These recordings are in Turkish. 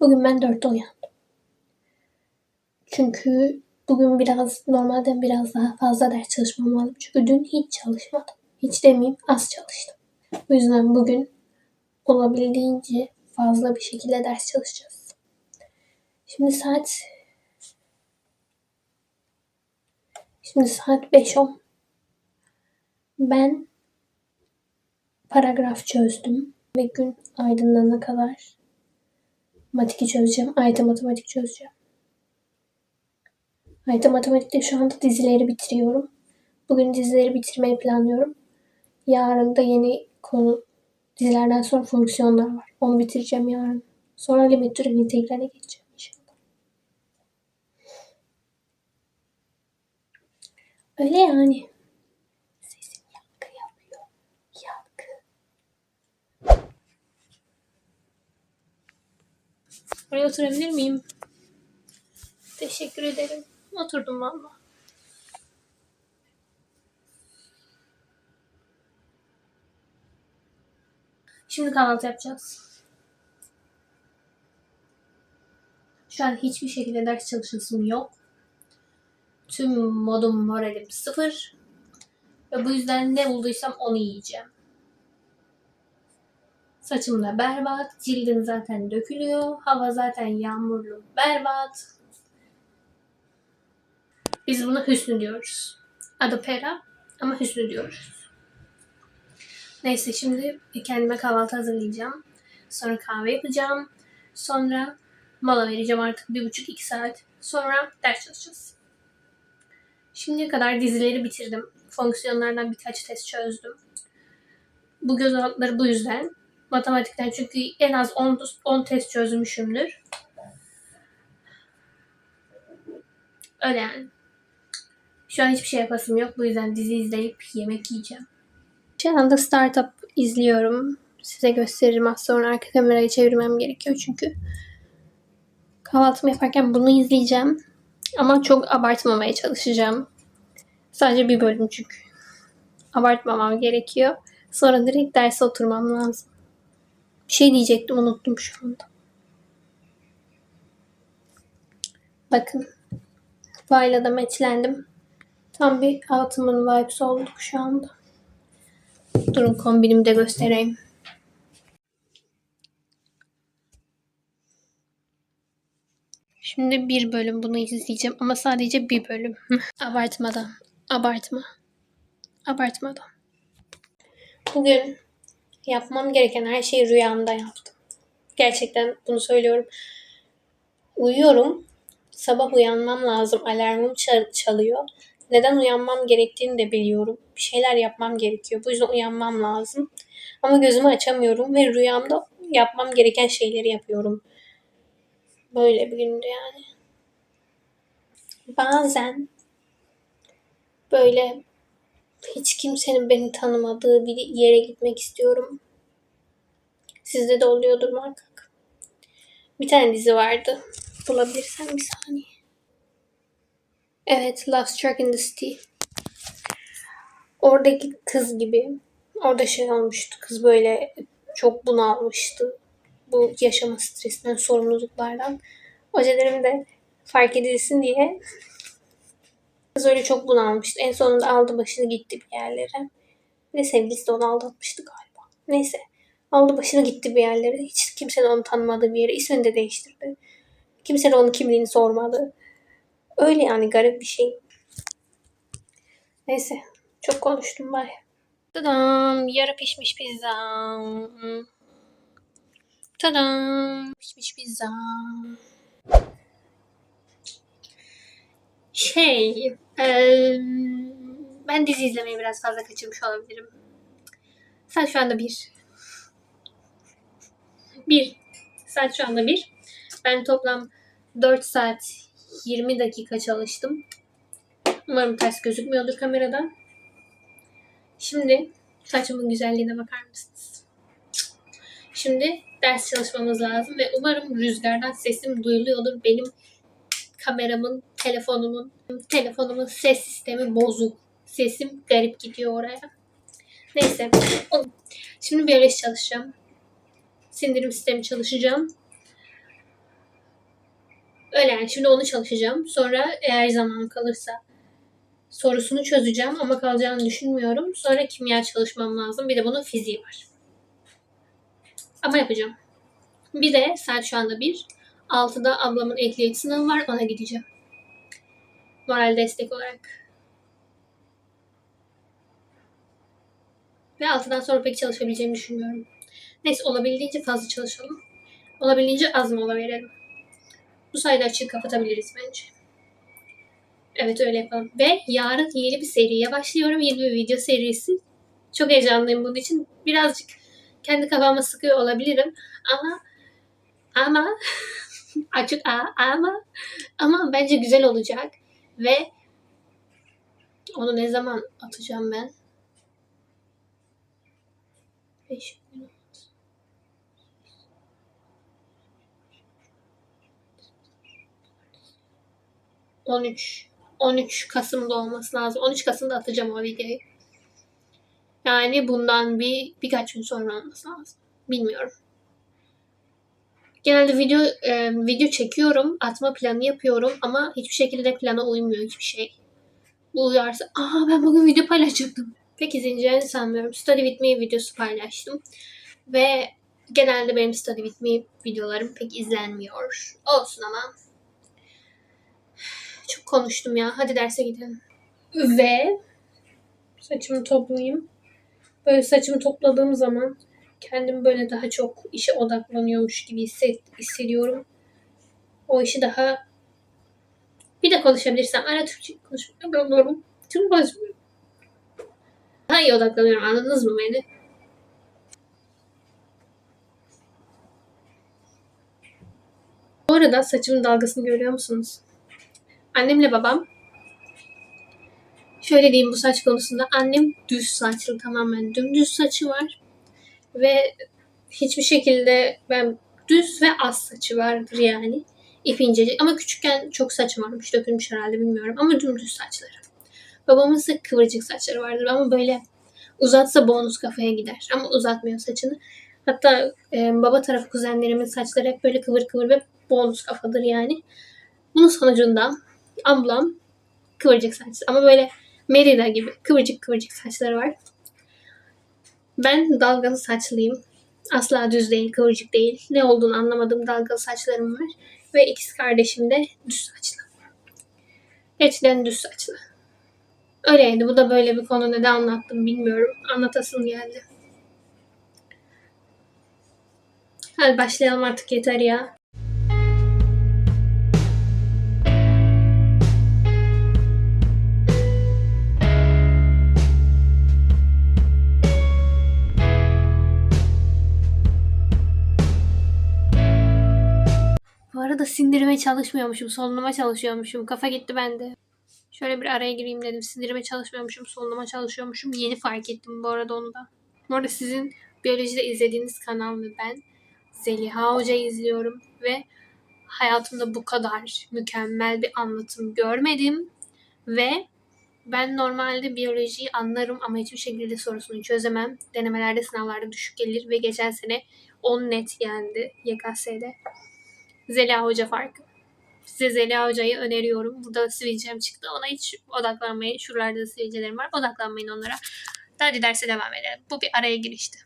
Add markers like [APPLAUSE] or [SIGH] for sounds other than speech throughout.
Bugün ben dörtte uyandım. Çünkü bugün biraz normalden biraz daha fazla ders çalışmam lazım. Çünkü dün hiç çalışmadım. Hiç demeyeyim az çalıştım. O yüzden bugün olabildiğince fazla bir şekilde ders çalışacağız. Şimdi saat Şimdi saat 5.10. Ben paragraf çözdüm ve gün aydınlanana kadar matematik çözeceğim. Ayda matematik çözeceğim. Ayda matematikte şu anda dizileri bitiriyorum. Bugün dizileri bitirmeyi planlıyorum. Yarın da yeni konu dizilerden sonra fonksiyonlar var. Onu bitireceğim yarın. Sonra limit türev integrale geçeceğim inşallah. Öyle yani. Buraya oturabilir miyim? Teşekkür ederim. Oturdum valla. Şimdi kahvaltı yapacağız. Şu an hiçbir şekilde ders çalışasım yok. Tüm modum moralim sıfır. Ve bu yüzden ne bulduysam onu yiyeceğim. Saçım da berbat. Cildim zaten dökülüyor. Hava zaten yağmurlu. Berbat. Biz buna hüsnü diyoruz. Adı Pera ama hüsnü diyoruz. Neyse şimdi kendime kahvaltı hazırlayacağım. Sonra kahve yapacağım. Sonra mola vereceğim artık bir buçuk iki saat. Sonra ders çalışacağız. Şimdiye kadar dizileri bitirdim. Fonksiyonlardan birkaç test çözdüm. Bu göz altları bu yüzden. Matematikten çünkü en az 10, 10 test çözmüşümdür. Öyle yani. Şu an hiçbir şey yapasım yok. Bu yüzden dizi izleyip yemek yiyeceğim. Şu anda startup izliyorum. Size gösteririm az sonra arka kamerayı çevirmem gerekiyor çünkü. Kahvaltımı yaparken bunu izleyeceğim. Ama çok abartmamaya çalışacağım. Sadece bir bölüm çünkü. Abartmamam gerekiyor. Sonra direkt derse oturmam lazım. Bir şey diyecektim unuttum şu anda. Bakın. Vayla da meçlendim. Tam bir altımın vibes olduk şu anda. Durun kombinimi de göstereyim. Şimdi bir bölüm bunu izleyeceğim ama sadece bir bölüm. [LAUGHS] Abartmadan. Abartma. Abartmadan. Bugün yapmam gereken her şeyi rüyamda yaptım. Gerçekten bunu söylüyorum. Uyuyorum. Sabah uyanmam lazım. Alarmım çal- çalıyor. Neden uyanmam gerektiğini de biliyorum. Bir şeyler yapmam gerekiyor. Bu yüzden uyanmam lazım. Ama gözümü açamıyorum ve rüyamda yapmam gereken şeyleri yapıyorum. Böyle bir gündü yani. Bazen böyle hiç kimsenin beni tanımadığı bir yere gitmek istiyorum. Sizde de oluyordur muhakkak. Bir tane dizi vardı. Bulabilirsem bir saniye. Evet, Love Struck in the City. Oradaki kız gibi. Orada şey olmuştu. Kız böyle çok bunalmıştı. Bu yaşama stresinden, sorumluluklardan. Hocelerim de fark edilsin diye kız öyle çok bunalmıştı. En sonunda aldı başını gitti bir yerlere. De sevgilisi de onu aldatmıştı galiba. Neyse. Aldı başını gitti bir yerlere. Hiç kimse de onu tanımadığı bir yere. İsmini de değiştirdi. Kimse de onun kimliğini sormadı. Öyle yani garip bir şey. Neyse. Çok konuştum bari. Tadam. Yarı pişmiş pizza. Tadam. Pişmiş pizza. Şey. eee, ben dizi izlemeyi biraz fazla kaçırmış olabilirim. Saat şu anda bir. Bir. Saat şu anda bir. Ben toplam 4 saat 20 dakika çalıştım. Umarım ters gözükmüyordur kameradan. Şimdi saçımın güzelliğine bakar mısınız? Şimdi ders çalışmamız lazım ve umarım rüzgardan sesim duyuluyordur. Benim kameramın, telefonumun, telefonumun ses sistemi bozuk. Sesim garip gidiyor oraya. Neyse. Şimdi biyoloji çalışacağım. sindirim sistemi çalışacağım. Öyle yani şimdi onu çalışacağım. Sonra eğer zaman kalırsa sorusunu çözeceğim ama kalacağını düşünmüyorum. Sonra kimya çalışmam lazım. Bir de bunun fiziği var. Ama yapacağım. Bir de saat şu anda bir. 6'da ablamın ehliyet sınavı var. Ona gideceğim. Moral destek olarak. Ve 6'dan sonra pek çalışabileceğimi düşünmüyorum. Neyse olabildiğince fazla çalışalım. Olabildiğince az mola verelim. Bu sayede açığı kapatabiliriz bence. Evet öyle yapalım. Ve yarın yeni bir seriye başlıyorum. Yeni bir video serisi. Çok heyecanlıyım bunun için. Birazcık kendi kafama sıkıyor olabilirim. Ama ama [LAUGHS] açık ama ama bence güzel olacak. Ve onu ne zaman atacağım ben? 5 gün 13 13 Kasım'da olması lazım. 13 Kasım'da atacağım o videoyu. Yani bundan bir birkaç gün sonra olması lazım. Bilmiyorum. Genelde video e, video çekiyorum, atma planı yapıyorum ama hiçbir şekilde plana uymuyor hiçbir şey. Bu uyarsa, aa ben bugün video paylaşacaktım. Pek izleneceğini sanmıyorum. Study with me videosu paylaştım. Ve genelde benim study with me videolarım pek izlenmiyor. Olsun ama çok konuştum ya. Hadi derse gidelim. Ve saçımı toplayayım. Böyle saçımı topladığım zaman kendimi böyle daha çok işe odaklanıyormuş gibi hisset, hissediyorum. O işi daha bir de konuşabilirsem ara Türkçe konuşmuyorum. Türkçe konuşmuyorum. Daha iyi odaklanıyorum. Anladınız mı beni? Bu arada saçımın dalgasını görüyor musunuz? Annemle babam şöyle diyeyim bu saç konusunda annem düz saçlı tamamen dümdüz saçı var ve hiçbir şekilde ben düz ve az saçı vardır yani ip incecik ama küçükken çok saçım varmış dökülmüş herhalde bilmiyorum ama dümdüz saçları. Babamın ise kıvırcık saçları vardır ama böyle uzatsa bonus kafaya gider ama uzatmıyor saçını. Hatta e, baba tarafı kuzenlerimin saçları hep böyle kıvır kıvır ve bonus kafadır yani. Bunun sonucunda ablam kıvırcık saçlı ama böyle Merida gibi kıvırcık kıvırcık saçları var. Ben dalgalı saçlıyım. Asla düz değil, kıvırcık değil. Ne olduğunu anlamadığım dalgalı saçlarım var. Ve ikiz kardeşim de düz saçlı. Gerçekten düz saçlı. Öyleydi. Bu da böyle bir konu. Neden anlattım bilmiyorum. Anlatasım geldi. Hadi başlayalım artık yeter ya. Bu arada sindirime çalışmıyormuşum. Solunuma çalışıyormuşum. Kafa gitti bende. Şöyle bir araya gireyim dedim. Sindirime çalışmıyormuşum. Solunuma çalışıyormuşum. Yeni fark ettim bu arada onu da. Bu arada sizin biyolojide izlediğiniz kanal ve ben Zeliha Hoca'yı izliyorum ve hayatımda bu kadar mükemmel bir anlatım görmedim ve ben normalde biyolojiyi anlarım ama hiçbir şekilde sorusunu çözemem. Denemelerde, sınavlarda düşük gelir ve geçen sene 10 net geldi YKS'de. Zeliha Hoca farkı. Size Zeliha Hoca'yı öneriyorum. Burada da sivilcem çıktı. Ona hiç odaklanmayın. Şuralarda da sivilcelerim var. Odaklanmayın onlara. Hadi derse devam edelim. Bu bir araya girişti.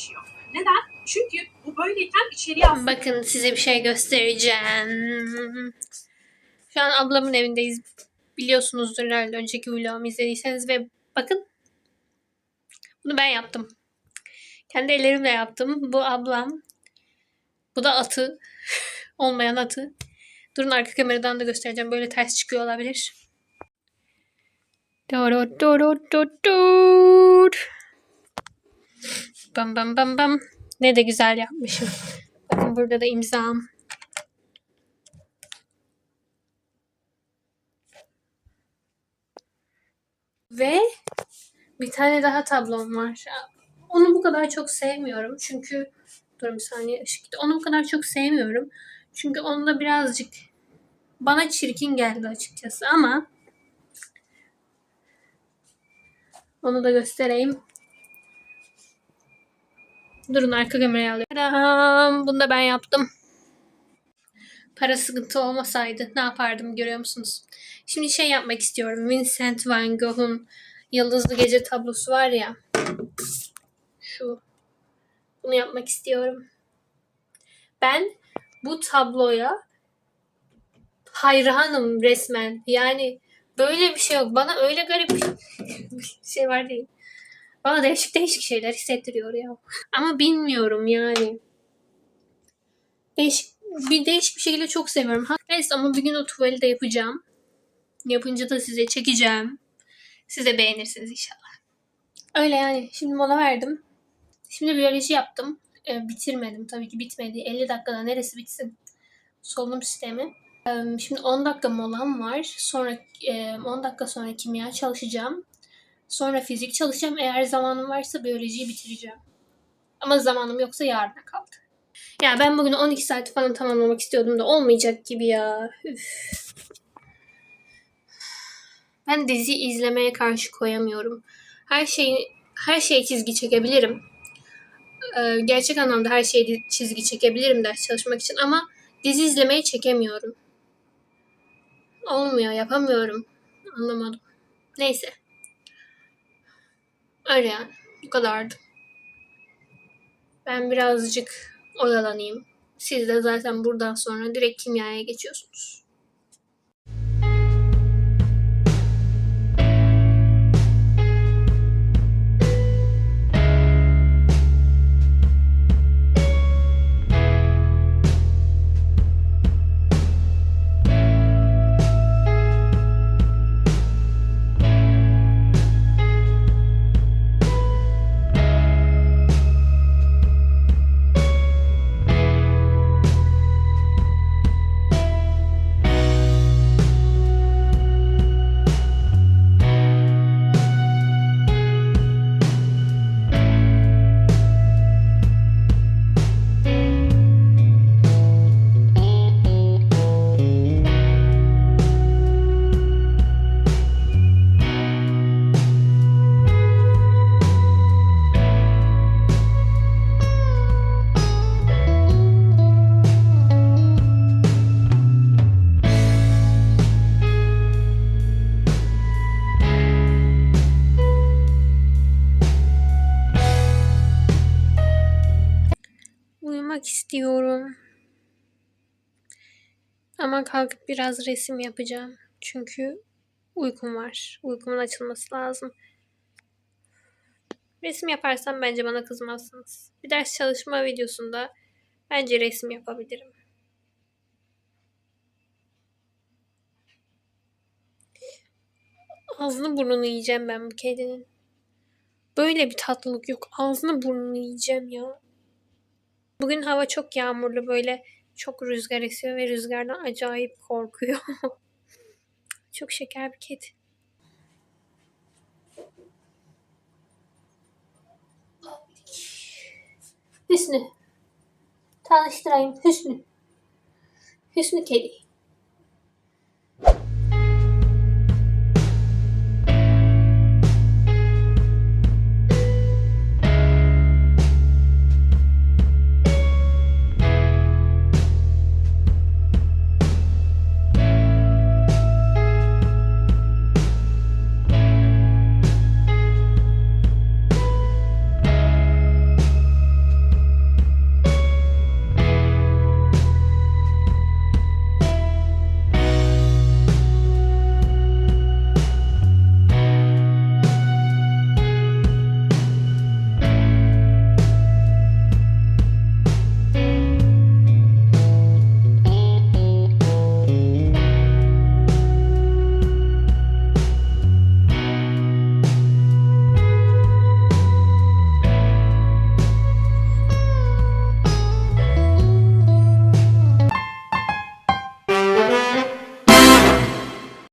Geçiyor. Neden? Çünkü bu böyleyken içeriye aslında Bakın size bir şey göstereceğim. Şu an ablamın evindeyiz. Biliyorsunuzdur herhalde önceki vlogumu izlediyseniz ve bakın Bunu ben yaptım. Kendi ellerimle yaptım. Bu ablam. Bu da atı. [LAUGHS] Olmayan atı. Durun arka kameradan da göstereceğim. Böyle ters çıkıyor olabilir. Doro doro doro dur. Bam bam bam bam. Ne de güzel yapmışım. Bakın burada da imzam. Ve bir tane daha tablom var. Onu bu kadar çok sevmiyorum. Çünkü dur bir saniye ışık gitti. Onu bu kadar çok sevmiyorum. Çünkü onda birazcık bana çirkin geldi açıkçası ama onu da göstereyim. Durun arka kamerayı alıyorum. Tadam! Bunu da ben yaptım. Para sıkıntı olmasaydı ne yapardım görüyor musunuz? Şimdi şey yapmak istiyorum. Vincent van Gogh'un Yıldızlı Gece tablosu var ya. Şu. Bunu yapmak istiyorum. Ben bu tabloya hayranım resmen. Yani böyle bir şey yok. Bana öyle garip bir [LAUGHS] şey var değil. Bana değişik değişik şeyler hissettiriyor ya. Ama bilmiyorum yani. Değişik bir değişik bir şekilde çok seviyorum. Neyse ama bir gün o tuvali de yapacağım. Yapınca da size çekeceğim. Siz de beğenirsiniz inşallah. Öyle yani. Şimdi mola verdim. Şimdi biyoloji yaptım. Ee, bitirmedim tabii ki bitmedi. 50 dakikada neresi bitsin? Solunum sistemi. Ee, şimdi 10 dakika molam var. Sonra e, 10 dakika sonra kimya çalışacağım. Sonra fizik çalışacağım. Eğer zamanım varsa biyolojiyi bitireceğim. Ama zamanım yoksa yarına kaldı. Ya ben bugün 12 saati falan tamamlamak istiyordum da olmayacak gibi ya. Üf. Ben dizi izlemeye karşı koyamıyorum. Her şeyi her şeye çizgi çekebilirim. Ee, gerçek anlamda her şeye çizgi çekebilirim ders çalışmak için ama dizi izlemeyi çekemiyorum. Olmuyor, yapamıyorum. Anlamadım. Neyse. Öyle yani. Bu kadardı. Ben birazcık oyalanayım. Siz de zaten buradan sonra direkt kimyaya geçiyorsunuz. Uyumak istiyorum. Ama kalkıp biraz resim yapacağım. Çünkü uykum var. Uykumun açılması lazım. Resim yaparsam bence bana kızmazsınız. Bir ders çalışma videosunda bence resim yapabilirim. Ağzını burnunu yiyeceğim ben bu kedinin. Böyle bir tatlılık yok. Ağzını burnunu yiyeceğim ya. Bugün hava çok yağmurlu böyle çok rüzgar esiyor ve rüzgardan acayip korkuyor. [LAUGHS] çok şeker bir kedi. Hüsnü. Tanıştırayım Hüsnü. Hüsnü kedi.